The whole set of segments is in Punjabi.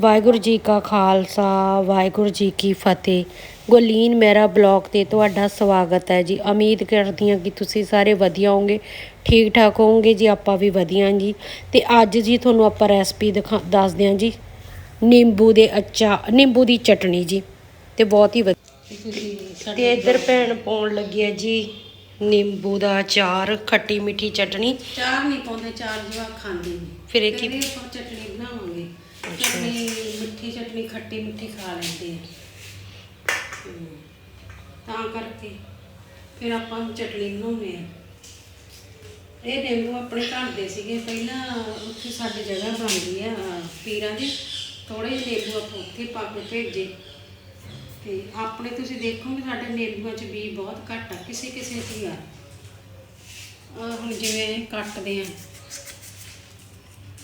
ਵਾਹਿਗੁਰੂ ਜੀ ਕਾ ਖਾਲਸਾ ਵਾਹਿਗੁਰੂ ਜੀ ਕੀ ਫਤਿਹ। ਗੁਰਲੀਨ ਮੇਰਾ ਬਲੌਗ ਤੇ ਤੁਹਾਡਾ ਸਵਾਗਤ ਹੈ ਜੀ। ਉਮੀਦ ਕਰਦੀ ਹਾਂ ਕਿ ਤੁਸੀਂ ਸਾਰੇ ਵਧੀਆ ਹੋਵੋਗੇ ਠੀਕ ਠਾਕ ਹੋਵੋਗੇ ਜੀ ਆਪਾਂ ਵੀ ਵਧੀਆ ਜੀ। ਤੇ ਅੱਜ ਜੀ ਤੁਹਾਨੂੰ ਆਪਾਂ ਰੈਸਪੀ ਦਿਖਾ ਦੱਸਦੇ ਹਾਂ ਜੀ। ਨਿੰਬੂ ਦੇ ਅਚਾ ਨਿੰਬੂ ਦੀ ਚਟਣੀ ਜੀ। ਤੇ ਬਹੁਤ ਹੀ ਵਧੀਆ। ਤੇ ਇੱਧਰ ਭੈਣ ਪਾਉਣ ਲੱਗੀ ਹੈ ਜੀ ਨਿੰਬੂ ਦਾ ਅਚਾਰ ਖੱਟੀ ਮਿੱਠੀ ਚਟਣੀ ਚਾਰ ਨਹੀਂ ਪਾਉਂਦੇ ਚਾਰ ਜਵਾਕ ਖਾਂਦੇ ਨੇ। ਫਿਰ ਇਹ ਕੀ ਕਹਿੰਦੇ ਆਪਾਂ ਚਟਨੀ ਚਟਨੀ ਮਿੱਠੀ ਚਟਨੀ ਖੱਟੀ ਮਿੱਠੀ ਖਾ ਲੈਂਦੇ ਆ। ਹਮ, ਤਾਂ ਕਰਕੇ ਫਿਰ ਆਪਾਂ ਚਟਨੀ ਬਣਾਉਂਦੇ ਆ। ਇਹ ਨਿੰਬੂ ਆਪਣੇ ਘਰ ਦੇ ਸੀਗੇ। ਪਹਿਲਾਂ ਉੱਥੇ ਸਾਡੀ ਜਗ੍ਹਾ ਬਣਦੀ ਆ ਪੀਰਾਂ ਦੀ। ਥੋੜੇ ਜਿਹੇ ਨਿੰਬੂ ਆਪਾਂ ਉੱਥੇ ਪਾ ਕੇ ਭੇਜੇ। ਤੇ ਆਪਣੇ ਤੁਸੀਂ ਦੇਖੋਗੇ ਸਾਡੇ ਨਿੰਬੂਆਂ 'ਚ ਬੀ ਬਹੁਤ ਘੱਟ ਆ ਕਿਸੇ ਕਿਸੇ 'ਚ ਹੀ ਆ ਆਹ ਹੁਣ ਜਿਵੇਂ ਕੱਟਦੇ ਆ।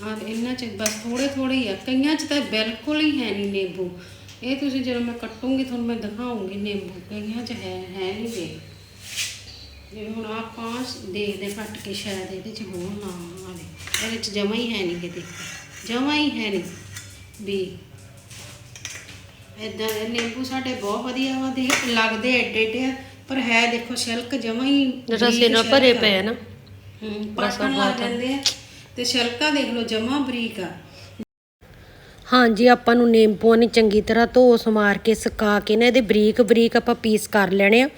ਆਹ ਤੇ ਇਹਨਾਂ ਚ ਬਸ ਥੋੜੇ ਥੋੜੇ ਹੀ ਆ ਕਈਆਂ ਚ ਤਾਂ ਬਿਲਕੁਲ ਹੀ ਹੈ ਨਹੀਂ ਨਿੰਬੂ। ਇਹ ਤੁਸੀਂ ਜਦੋਂ ਮੈਂ ਕੱਟੂੰਗੀ ਤੁਹਾਨੂੰ ਮੈਂ ਦਿਖਾਉਂਗੀ ਨਿੰਬੂ ਕਈਆਂ ਚ ਹੈ ਹੈ ਨਹੀਂ ਗੇ। ਜਿਵੇਂ ਹੁਣ ਆਪਾਂ ਦੇਖਦੇ ਕੱਟ ਕੇ ਸ਼ਾਇਦ ਇਹਦੇ ਚ ਹੋਣ ਨਾ ਆਵੇ। ਇਹਦੇ ਚ ਜਮਾ ਹੀ ਹੈ ਨਹੀਂ ਕਿਤੇ ਜਮਾ ਹੀ ਹੈ ਨਹੀਂ ਵੀ ਇਦਾਂ ਦੇ ਨਿੰਬੂ ਸਾਡੇ ਬਹੁਤ ਵਧੀਆ ਵਾ ਦੇ ਲੱਗਦੇ ਐਡੇ ਐਡੇ ਆ ਪਰ ਹੈ ਦੇਖੋ ਸਿਲਕ ਜਮਾ ਹੀ ਰਸੇ ਨਾਲ ਭਰੇ ਆ। ਪਏ ਆ ਨਾ ਹੂੰ ਪਾਟਣ ਲੱਗ ਜਾਂਦੇ ਆ। ਤੇ ਛਿਲਕਾ ਦੇਖ ਲਓ, ਜਮਾ ਬਰੀਕ ਆ। ਹਾਂਜੀ, ਆਪਾਂ ਨੂੰ ਨਿੰਬੂਆਂ ਨੇ ਚੰਗੀ ਤਰ੍ਹਾਂ ਧੋ ਸਮਾਰ ਕੇ ਸੁਕਾ ਕੇ ਨਾ ਇਹਦੇ ਬਰੀਕ ਬਰੀਕ ਆਪਾਂ ਪੀਸ ਕਰ ਲੈਣੇ ਆ।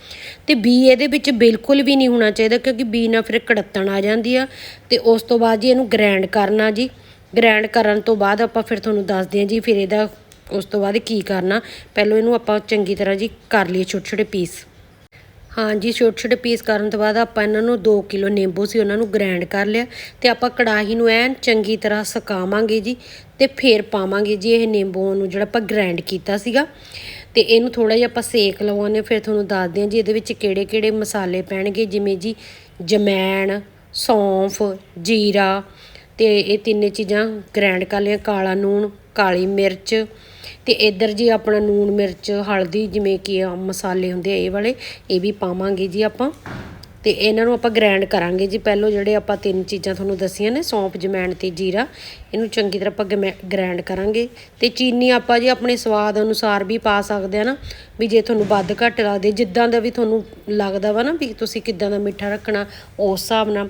ਤੇ ਬੀ ਇਹਦੇ ਵਿੱਚ ਬਿਲਕੁਲ ਵੀ ਨਹੀਂ ਹੋਣਾ ਚਾਹੀਦਾ ਕਿਉਂਕਿ ਬੀ ਨਾ ਫਿਰ ਕੜੱਤਣ ਆ ਜਾਂਦੀ ਆ। ਤੇ ਉਸ ਤੋਂ ਬਾਅਦ ਜੀ ਇਹਨੂੰ ਗ੍ਰਾਈਂਡ ਕਰਨਾ ਜੀ। ਗ੍ਰਾਈਂਡ ਕਰਨ ਤੋਂ ਬਾਅਦ ਆਪਾਂ ਫਿਰ ਤੁਹਾਨੂੰ ਦੱਸਦੇ ਹਾਂ ਜੀ ਫਿਰ ਇਹਦਾ ਉਸ ਤੋਂ ਬਾਅਦ ਕੀ ਕਰਨਾ। ਪਹਿਲਾਂ ਇਹਨੂੰ ਆਪਾਂ ਚੰਗੀ ਤਰ੍ਹਾਂ ਜੀ ਕਰ ਲਈਏ ਛੋਟੇ ਛੋਟੇ ਪੀਸ। ਹਾਂਜੀ ਛੋਟੇ ਛੋਟੇ ਪੀਸ ਕਰਨ ਤੋਂ ਬਾਅਦ ਆਪਾਂ ਇਹਨਾਂ ਨੂੰ 2 ਕਿਲੋ ਨਿੰਬੂ ਸੀ, ਉਹਨਾਂ ਨੂੰ ਗ੍ਰਾਈਂਡ ਕਰ ਲਿਆ ਤੇ ਆਪਾਂ ਕੜਾਹੀ ਨੂੰ ਐਨ ਚੰਗੀ ਤਰ੍ਹਾਂ ਸੁਕਾਵਾਂਗੇ ਜੀ ਤੇ ਫੇਰ ਪਾਵਾਂਗੇ ਜੀ ਇਹ ਨਿੰਬੂ ਨੂੰ ਜਿਹੜਾ ਆਪਾਂ ਗ੍ਰਾਈਂਡ ਕੀਤਾ ਸੀਗਾ। ਤੇ ਇਹਨੂੰ ਥੋੜਾ ਜਿਹਾ ਆਪਾਂ ਸੇਕ ਲਵਾਉਣੇ ਫਿਰ ਤੁਹਾਨੂੰ ਦੱਸਦੇ ਹਾਂ ਜੀ ਇਹਦੇ ਵਿੱਚ ਕਿਹੜੇ ਕਿਹੜੇ ਮਸਾਲੇ ਪੈਣਗੇ, ਜਿਵੇਂ ਜੀ ਜਮੈਣ, ਸੌਂਫ, ਜੀਰਾ ਤੇ ਇਹ ਤਿੰਨੇ ਚੀਜ਼ਾਂ ਗ੍ਰਾਈਂਡ ਕਰ ਲਿਆ ਕਾਲਾ ਨੂਣ, ਕਾਲੀ ਮਿਰਚ ਤੇ ਇੱਧਰ ਜੀ ਆਪਣਾ ਨੂਣ ਮਿਰਚ ਹਲਦੀ ਜਿਵੇਂ ਕਿ ਆ ਮਸਾਲੇ ਹੁੰਦੇ ਆ ਇਹ ਵਾਲੇ ਇਹ ਵੀ ਪਾਵਾਂਗੇ ਜੀ ਆਪਾਂ। ਤੇ ਇਹਨਾਂ ਨੂੰ ਆਪਾਂ ਗ੍ਰਾਈਂਡ ਕਰਾਂਗੇ ਜੀ। ਪਹਿਲਾਂ ਜਿਹੜੇ ਆਪਾਂ ਤਿੰਨ ਚੀਜ਼ਾਂ ਤੁਹਾਨੂੰ ਦੱਸੀਆਂ ਨੇ ਸੌਂਫ ਜਮੈਣ ਤੇ ਜੀਰਾ ਇਹਨੂੰ ਚੰਗੀ ਤਰ੍ਹਾਂ ਆਪਾਂ ਗ੍ਰਾਈਂਡ ਕਰਾਂਗੇ। ਤੇ ਚੀਨੀ ਆਪਾਂ ਜੀ ਆਪਣੇ ਸਵਾਦ ਅਨੁਸਾਰ ਵੀ ਪਾ ਸਕਦੇ ਆ ਨਾ ਵੀ ਜੇ ਤੁਹਾਨੂੰ ਵੱਧ ਘੱਟ ਲੱਗਦੇ ਜਿੱਦਾਂ ਦਾ ਵੀ ਤੁਹਾਨੂੰ ਲੱਗਦਾ ਵਾ ਨਾ ਵੀ ਤੁਸੀਂ ਕਿੱਦਾਂ ਦਾ ਮਿੱਠਾ ਰੱਖਣਾ ਉਸ ਹਿਸਾਬ ਨਾਲ।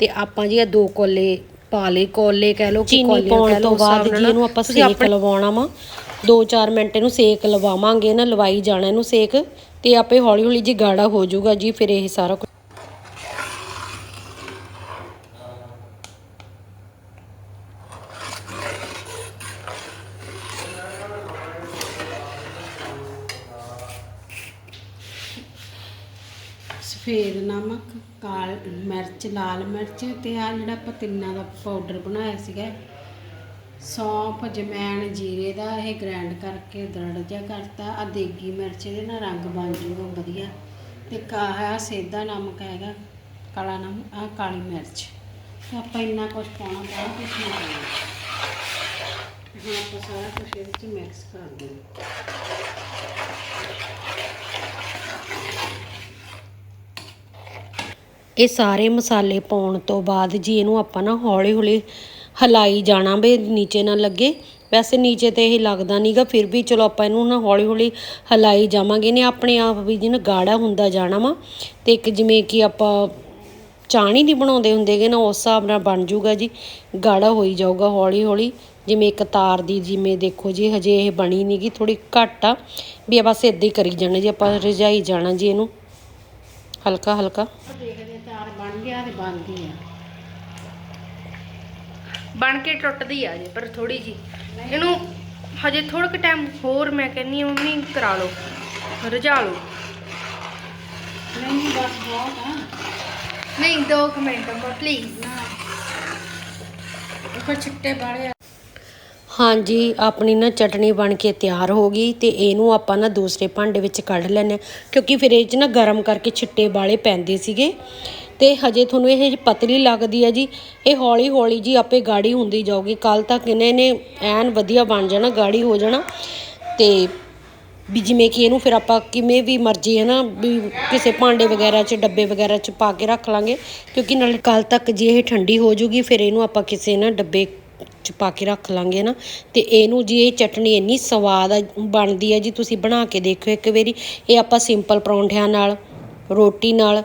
ਤੇ ਆਪਾਂ ਜੀ ਇਹ ਦੋ ਕੋਲੇ ਪਾ ਲਏ ਕੋਲੇ ਕਹਿ ਲਓ ਕਿ ਕਹਿ ਲਓ ਤੋਂ ਬਾਅਦ ਜੀ ਇਹਨੂੰ ਆਪਾਂ ਸੇਕ ਲਵਾਉਣਾ ਵਾ। 2-4 ਮਿੰਟ ਇਹਨੂੰ ਸੇਕ ਲਵਾਵਾਂਗੇ ਨਾ, ਲਵਾਈ ਜਾਣਾ, ਇਹਨੂੰ ਸੇਕ ਤੇ ਆਪੇ ਹੌਲੀ ਹੌਲੀ ਜੀ ਗਾੜਾ ਹੋ ਜਾਊਗਾ ਜੀ, ਫਿਰ ਇਹ ਸਾਰਾ ਕੁਛ। ਸਫੇਦ ਨਮਕ, ਕਾਲ, ਮਿਰਚ, ਲਾਲ ਮਿਰਚ ਤੇ ਆ ਜਿਹੜਾ ਆਪਾਂ ਤਿੰਨਾਂ ਦਾ ਪਾਊਡਰ ਬਣਾਇਆ ਸੀਗਾ ਸੌਂਫ, ਜਮੈਣ, ਜੀਰੇ ਦਾ ਇਹ ਗ੍ਰਾਈਂਡ ਕਰਕੇ ਦਰੜ ਜਿਹਾ ਕਰਤਾ। ਆ ਦੇਗੀ ਮਿਰਚ ਇਹਦੇ ਨਾਲ ਰੰਗ ਬਣ ਜੂਗਾ ਵਧੀਆ। ਤੇ ਕਾਹਾ ਸੇਧਾ ਨਮਕ ਹੈਗਾ, ਕਾਲਾ ਨਮਕ ਆ ਕਾਲੀ ਮਿਰਚ। ਤੇ ਆਪਾਂ ਇੰਨਾ ਕੁਝ ਪਾਉਣਾ ਬਹੁਤ ਕੁਝ ਨਹੀਂ ਪਾਉਣਾ। ਹੁਣ ਆਪਾਂ ਸਾਰਾ ਕੁਝ ਇਹਦੇ ਚ ਮਿਕਸ ਕਰ ਦੇਣਾ ਇਹ ਸਾਰੇ ਮਸਾਲੇ ਪਾਉਣ ਤੋਂ ਬਾਅਦ ਜੀ ਇਹਨੂੰ ਆਪਾਂ ਨਾ ਹੌਲੀ ਹੌਲੀ ਹਿਲਾਈ ਜਾਣਾ ਵੀ ਨੀਚੇ ਨਾ ਲੱਗੇ। ਵੈਸੇ ਨੀਚੇ ਤੇ ਇਹ ਲੱਗਦਾ ਨਹੀਂਗਾ ਫਿਰ ਵੀ ਚਲੋ ਆਪਾਂ ਇਹਨੂੰ ਨਾ ਹੌਲੀ ਹੌਲੀ ਹਿਲਾਈ ਜਾਵਾਂਗੇ। ਨੇ ਆਪਣੇ ਆਪ ਵੀ ਜਿਹਨਾਂ ਗਾੜਾ ਹੁੰਦਾ ਜਾਣਾ ਵਾ, ਤੇ ਇੱਕ ਜਿਵੇਂ ਕਿ ਆਪਾਂ ਚਾਣੀ ਨਹੀਂ ਬਣਾਉਂਦੇ ਹੁੰਦੇਗੇ ਨਾ, ਉਸ ਹਿਸਾਬ ਨਾਲ ਬਣ ਜਾਊਗਾ ਜੀ। ਗਾੜਾ ਹੋਈ ਜਾਊਗਾ ਹੌਲੀ ਹੌਲੀ ਜਿਵੇਂ ਇੱਕ ਤਾਰ ਦੀ ਜਿਵੇਂ ਦੇਖੋ ਜੀ, ਹਜੇ ਇਹ ਬਣੀ ਨਹੀਂਗੀ ਥੋੜੀ ਘੱਟ ਆ। ਵੀ ਆ ਬਸ ਇਦਾਂ ਹੀ ਕਰੀ ਜਾਣਾ ਜੀ, ਆਪਾਂ ਰਜਾਈ ਜਾਣਾ ਜੀ ਇਹਨੂੰ। ਹਲਕਾ ਹਲਕਾ ਦੇਖਦੇ ਹਾਂ ਬਣ ਗਿਆ ਤੇ ਬਣ ਗਈ ਆ। ਬਣ ਕੇ ਟੁੱਟਦੀ ਆ ਜੇ ਪਰ ਥੋੜੀ ਜੀ ਇਹਨੂੰ ਹਜੇ ਥੋੜਾ ਕੁ ਟਾਈਮ ਹੋਰ ਮੈਂ ਕਹਿੰਨੀ ਮੰਮੀ ਕਰਾ ਲਓ ਰਜਾ ਲਓ। ਨਹੀਂ ਬਸ ਬਹੁਤ ਆ। ਨਹੀਂ 2 ਮਿੰਟ ਅੰਮਾ ਪਲੀਜ਼ ਉੱਪਰ ਛਿੱਟੇ ਵਾਲੇ ਆ। ਹਾਂਜੀ ਆਪਣੀ ਨਾ ਚਟਣੀ ਬਣ ਕੇ ਤਿਆਰ ਹੋ ਗਈ ਤੇ ਇਹਨੂੰ ਆਪਾਂ ਨਾ ਦੂਸਰੇ ਭਾਂਡੇ ਵਿੱਚ ਕੱਢ ਲੈਣੇ ਕਿਉਂਕਿ ਫਿਰ ਇਹ 'ਚ ਨਾ ਗਰਮ ਕਰਕੇ ਛਿੱਟੇ ਵਾਲੇ ਪੈਂਦੇ ਸੀਗੇ। ਤੇ ਹਜੇ ਤੁਹਾਨੂੰ ਇਹ ਪਤਲੀ ਲੱਗਦੀ ਹੈ ਜੀ, ਇਹ ਹੌਲੀ ਹੌਲੀ ਜੀ ਆਪੇ ਗਾੜੀ ਹੁੰਦੀ ਜਾਊਗੀ। ਕੱਲ ਤੱਕ ਇਹਨੇ ਨੇ ਐਨ ਵਧੀਆ ਬਣ ਜਾਣਾ, ਗਾੜੀ ਹੋ ਜਾਣਾ। ਤੇ ਵੀ ਜਿਵੇਂ ਕਿ ਇਹਨੂੰ ਫਿਰ ਆਪਾਂ ਕਿਵੇਂ ਵੀ ਮਰਜ਼ੀ ਹੈ ਨਾ, ਵੀ ਕਿਸੇ ਭਾਂਡੇ ਵਗੈਰਾ 'ਚ, ਡੱਬੇ ਵਗੈਰਾ 'ਚ ਪਾ ਕੇ ਰੱਖ ਲਾਂਗੇ। ਕਿਉਂਕਿ ਨਾਲ ਕੱਲ ਤੱਕ ਜੇ ਇਹ ਠੰਡੀ ਹੋ ਜੂਗੀ, ਫਿਰ ਇਹਨੂੰ ਆਪਾਂ ਕਿਸੇ ਨਾ ਡੱਬੇ 'ਚ ਪਾ ਕੇ ਰੱਖ ਲਾਂਗੇ ਨਾ। ਤੇ ਇਹਨੂੰ ਜੀ ਇਹ ਚਟਨੀ ਇੰਨੀ ਸਵਾਦ ਬਣਦੀ ਹੈ ਜੀ, ਤੁਸੀਂ ਬਣਾ ਕੇ ਦੇਖਿਓ ਇੱਕ ਵਾਰੀ। ਇਹ ਆਪਾਂ ਸਿੰਪਲ ਪਰੌਂਠਿਆਂ ਨਾਲ, ਰੋਟੀ ਨਾਲ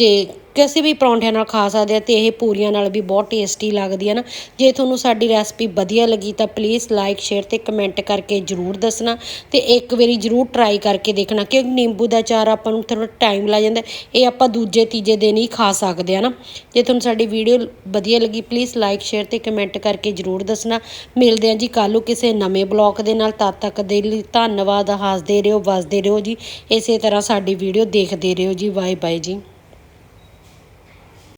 ਤੇ ਕਿਸੇ ਵੀ ਪਰੌਂਠਿਆਂ ਨਾਲ ਖਾ ਸਕਦੇ ਆ ਤੇ ਇਹ ਪੂਰੀਆਂ ਨਾਲ ਵੀ ਬਹੁਤ ਟੇਸਟੀ ਲੱਗਦੀ ਹੈ ਨਾ। ਜੇ ਤੁਹਾਨੂੰ ਸਾਡੀ ਰੈਸਪੀ ਵਧੀਆ ਲੱਗੀ ਤਾਂ ਪਲੀਜ਼ ਲਾਈਕ ਸ਼ੇਅਰ ਤੇ ਕਮੈਂਟ ਕਰਕੇ ਜਰੂਰ ਦੱਸਣਾ ਤੇ ਇੱਕ ਵਾਰੀ ਜਰੂਰ ਟਰਾਈ ਕਰਕੇ ਦੇਖਣਾ ਕਿਉਂਕਿ ਨਿੰਬੂ ਦਾ ਚਾਰ ਆਪਾਂ ਨੂੰ ਥੋੜਾ ਟਾਈਮ ਲੱਗ ਜਾਂਦਾ, ਇਹ ਆਪਾਂ ਦੂਜੇ ਤੀਜੇ ਦਿਨ ਹੀ ਖਾ ਸਕਦੇ ਆ ਨਾ। ਜੇ ਤੁਹਾਨੂੰ ਸਾਡੀ ਵੀਡੀਓ ਵਧੀਆ ਲੱਗੀ ਪਲੀਜ਼ ਲਾਈਕ ਸ਼ੇਅਰ ਤੇ ਕਮੈਂਟ ਕਰਕੇ ਜਰੂਰ ਦੱਸਣਾ। ਮਿਲਦੇ ਹਾਂ ਜੀ ਕੱਲ੍ਹ ਨੂੰ ਕਿਸੇ ਨਵੇਂ ਬਲੌਗ ਦੇ ਨਾਲ, ਤਦ ਤੱਕ ਦੇ ਲਈ ਧੰਨਵਾਦ, ਹੱਸਦੇ ਰਹੋ, ਵਸਦੇ ਰਹੋ ਜੀ। ਇਸੇ ਤਰ੍ਹਾਂ ਸਾਡੀ ਵੀਡੀਓ ਦੇਖਦੇ ਰਹੋ ਜੀ। ਬਾਏ ਬਾਏ ਜੀ।